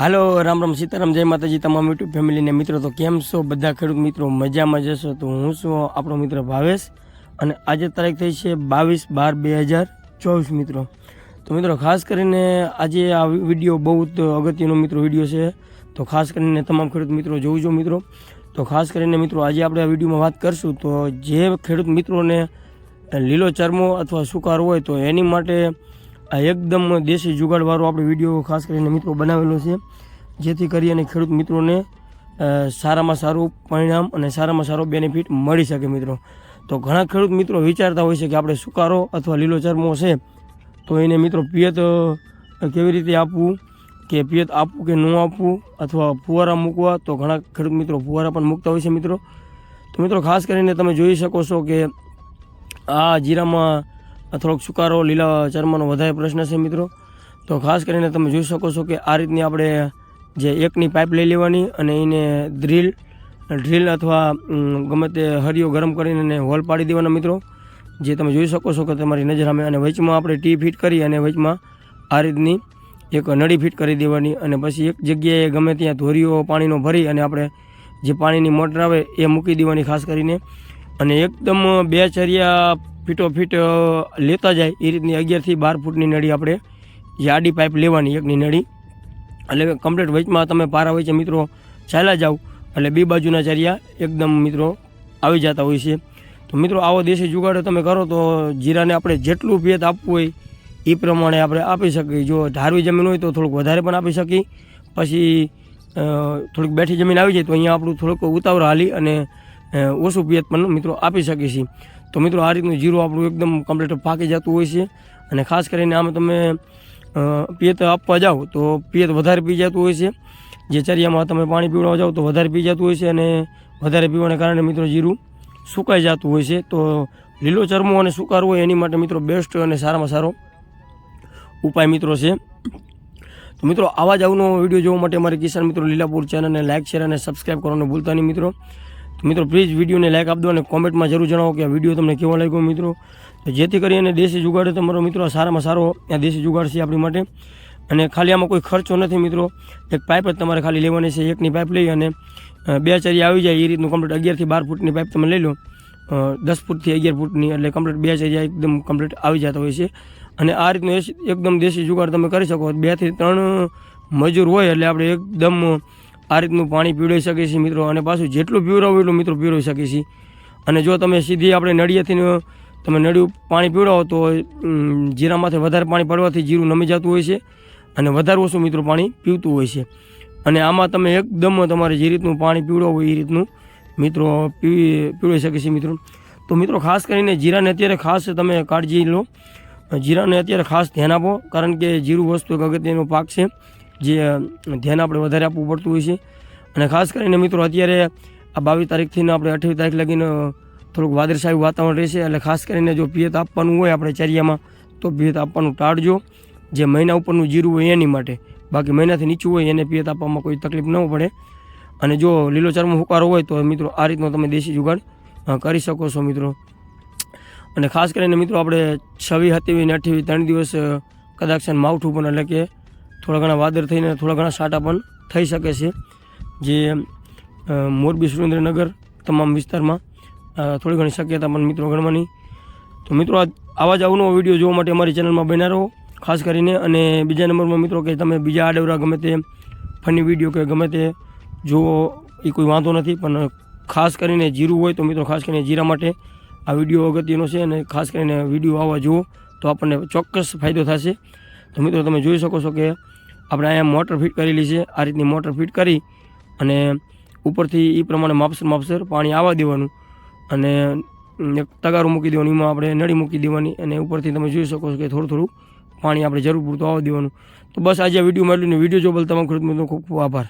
હાલો, રામ રામ સીતારામ, જય માતાજી તમામ યુટ્યુબ ફેમિલીને મિત્રો. તો કેમ છો બધા ખેડૂત મિત્રો? મજામાં જશો તો હું છું આપણો મિત્ર ભાવેશ અને આજે તારીખ થઈ છે બાવીસ બાર બે હજાર ચોવીસ મિત્રો. તો મિત્રો, ખાસ કરીને આજે આ વીડિયો બહુ જ અગત્યનો મિત્રો વીડિયો છે. તો ખાસ કરીને તમામ ખેડૂત મિત્રો જોજો મિત્રો. તો ખાસ કરીને મિત્રો, આજે આપણે આ વિડીયોમાં વાત કરશું તો જે ખેડૂત મિત્રોને લીલો ચરમો અથવા સુકાર હોય તો એની માટે આ એકદમ દેશી જુગાડવાળો આપણે વીડિયો ખાસ કરીને મિત્રો બનાવેલો છે. જેથી કરી અને ખેડૂત મિત્રોને સારામાં સારું પરિણામ અને સારામાં સારો બેનિફિટ મળી શકે મિત્રો. તો ઘણા ખેડૂત મિત્રો વિચારતા હોય છે કે આપણે સુકારો અથવા લીલો ચરમો છે, તો એને મિત્રો પિયત કેવી રીતે આપવું? કે પિયત આપવું કે ન આપવું? અથવા ફુવારા મૂકવા? તો ઘણા ખેડૂત મિત્રો ફુવારા પણ મૂકતા હોય છે મિત્રો. તો મિત્રો ખાસ કરીને તમે જોઈ શકો છો કે આ જીરામાં થોડોક સુકારો લીલા ચર્મનો વધારે પ્રશ્ન છે મિત્રો. તો ખાસ કરીને તમે જોઈ શકો છો કે આ રીતની આપણે જે એકની પાઇપ લઈ લેવાની અને એને ડ્રીલ ડ્રીલ અથવા ગમે તે હરિયો ગરમ કરીને એને હોલ પાડી દેવાના મિત્રો. જે તમે જોઈ શકો છો કે તમારી નજર સામે અને વચમાં આપણે ટી ફિટ કરી અને વચમાં આ રીતની એક નળી ફિટ કરી દેવાની અને પછી એક જગ્યાએ ગમે ત્યાં ધોરીઓ પાણીનો ભરી અને આપણે જે પાણીની મોટર આવે એ મૂકી દેવાની ખાસ કરીને. અને એકદમ બે ચરિયા ફીટો ફીટ લેતા જાય. એ રીતની અગિયારથી બાર ફૂટની નળી આપણે જે આડી પાઇપ લેવાની, એકની નળી. એટલે કમ્પ્લીટ વચમાં તમે પારા વચ્ચે મિત્રો, ચાલ્યા જાઓ. એટલે બે બાજુના ચરિયા એકદમ મિત્રો આવી જતા હોય છે. તો મિત્રો, આવો દેશી જુગાડો તમે કરો તો જીરાને આપણે જેટલું ભેત આપવું હોય એ પ્રમાણે આપણે આપી શકીએ. જો ધારવી જમીન હોય તો થોડુંક વધારે પણ આપી શકીએ. પછી થોડીક બેઠી જમીન આવી જાય તો અહીંયા આપણું થોડુંક ઉતાવળ હાલી અને ઓછું પિયત પણ મિત્રો આપી શકીએ છીએ. તો મિત્રો આ રીતનું જીરું આપણું એકદમ કમ્પ્લીટ પાકી જતું હોય છે. અને ખાસ કરીને આમાં તમે પિયત આપવા જાઓ તો પિયત વધારે પી જતું હોય છે. જે ચરિયામાં તમે પાણી પીવડાવવા જાઓ તો વધારે પી જતું હોય છે અને વધારે પીવાને કારણે મિત્રો જીરું સુકાઈ જતું હોય છે. તો લીલો ચરમો અને સુકાર હોય એની માટે મિત્રો બેસ્ટ અને સારામાં સારો ઉપાય મિત્રો છે. તો મિત્રો આવા જ આવનો વીડિયો જોવા માટે અમારી કિસાન મિત્રો લીલાપુર ચેનલને લાઇક શેર અને સબસ્ક્રાઈબ કરવાનું ભૂલતા નહીં મિત્રો. મિત્રો પ્લીઝ વિડીયોને લાઇક આપજો અને કોમેન્ટમાં જરૂર જણાવો કે આ વીડિયો તમને કેવો લાગ્યો મિત્રો. તો જેથી કરીને દેશી જુગાડ તમારો મિત્રો સારામાં સારો આ દેશી જુગાડ છે આપણી માટે. અને ખાલી આમાં કોઈ ખર્ચો નથી મિત્રો. એક પાઇપ જ તમારે ખાલી લેવાની છે. એકની પાઇપ લઈ અને બે ચરી આવી જાય. એ રીતનું કમ્પ્લીટ અગિયારથી બાર ફૂટની પાઇપ તમે લઈ લો. દસ ફૂટથી અગિયાર ફૂટની એટલે કમ્પ્લીટ બે ચરિયા એકદમ કમ્પ્લીટ આવી જતા હોય છે. અને આ રીતનું એકદમ દેશી જુગાડ તમે કરી શકો. બેથી ત્રણ મજૂર હોય એટલે આપણે એકદમ આ રીતનું પાણી પીવડાવી શકીએ છીએ મિત્રો. અને પાછું જેટલું પીવડાવો એટલું મિત્રો પીવડાવી શકીએ છીએ અને જો તમે સીધી આપણે નળિયાથી તમે નળિયું પાણી પીવડાવો તો જીરામાંથી વધારે પાણી પડવાથી જીરું નમી જતું હોય છે અને વધારે ઓછું મિત્રો પાણી પીવતું હોય છે. અને આમાં તમે એકદમ તમારે જે રીતનું પાણી પીવડાવો એ રીતનું મિત્રો પીવી, પીવડાવી શકે છે મિત્રો. તો મિત્રો ખાસ કરીને જીરાને અત્યારે ખાસ તમે કાળજી લો. જીરાને અત્યારે ખાસ ધ્યાન આપો, કારણ કે જીરું વસ્તુ એક અગત્યનો પાક છે. જે ધ્યાન આપણે વધારે આપવું પડતું હોય છે. અને ખાસ કરીને મિત્રો, અત્યારે આ બાવીસ તારીખથી આપણે અઠ્યાવીસ તારીખ લગીને થોડુંક વાદળછાયું વાતાવરણ રહેશે. એટલે ખાસ કરીને જો પિયત આપવાનું હોય આપણે ચરિયામાં, તો પિયત આપવાનું ટાળજો. જે મહિના ઉપરનું જીરું હોય એની માટે. બાકી મહિનાથી નીચું હોય એને પિયત આપવામાં કોઈ તકલીફ ન પડે. અને જો લીલો હુકારો હોય તો મિત્રો, આ રીતનો તમે દેશી જુગાડ કરી શકો છો મિત્રો. અને ખાસ કરીને મિત્રો, આપણે છવ્વીસ સત્યાવી ને અઠ્યાવી ત્રણ દિવસ કદાચ માવઠું પણ એટલે કે થોડા ઘણા વાદળ થઈને થોડા ઘણા સાટા પણ થઈ શકે છે. જે મોરબી સુરેન્દ્રનગર તમામ વિસ્તારમાં થોડી ઘણી શક્યતા પણ મિત્રો ગણવાની. તો મિત્રો આવા જ આવનો વીડિયો જોવા માટે અમારી ચેનલમાં બન્યા રહો. ખાસ કરીને અને બીજા નંબરમાં મિત્રો કે તમે બીજા આડવરા ગમે તે ફની વીડિયો કે ગમે તે જુઓ એ કોઈ વાંધો નથી. પણ ખાસ કરીને જીરું હોય તો મિત્રો ખાસ કરીને જીરા માટે આ વીડિયો અગત્યનો છે અને ખાસ કરીને વીડિયો આવવા જુઓ તો આપણને ચોક્કસ ફાયદો થશે. તો મિત્રો, તમે જોઈ શકો છો કે આપણે અહીંયા મોટર ફિટ કરેલી છે. આ રીતની મોટર ફિટ કરી અને ઉપરથી એ પ્રમાણે માપસર માપસર પાણી આવવા દેવાનું અને એક તગારું મૂકી દેવાનું. એમાં આપણે નળી મૂકી દેવાની અને ઉપરથી તમે જોઈ શકો છો કે થોડું થોડું પાણી આપણે જરૂર પૂરતું આવવા દેવાનું. તો બસ આજે આ વિડીયોમાં એટલું ને વીડિયો જો બલ તમામ ખેડૂત મિત્રો ખૂબ ખૂબ આભાર.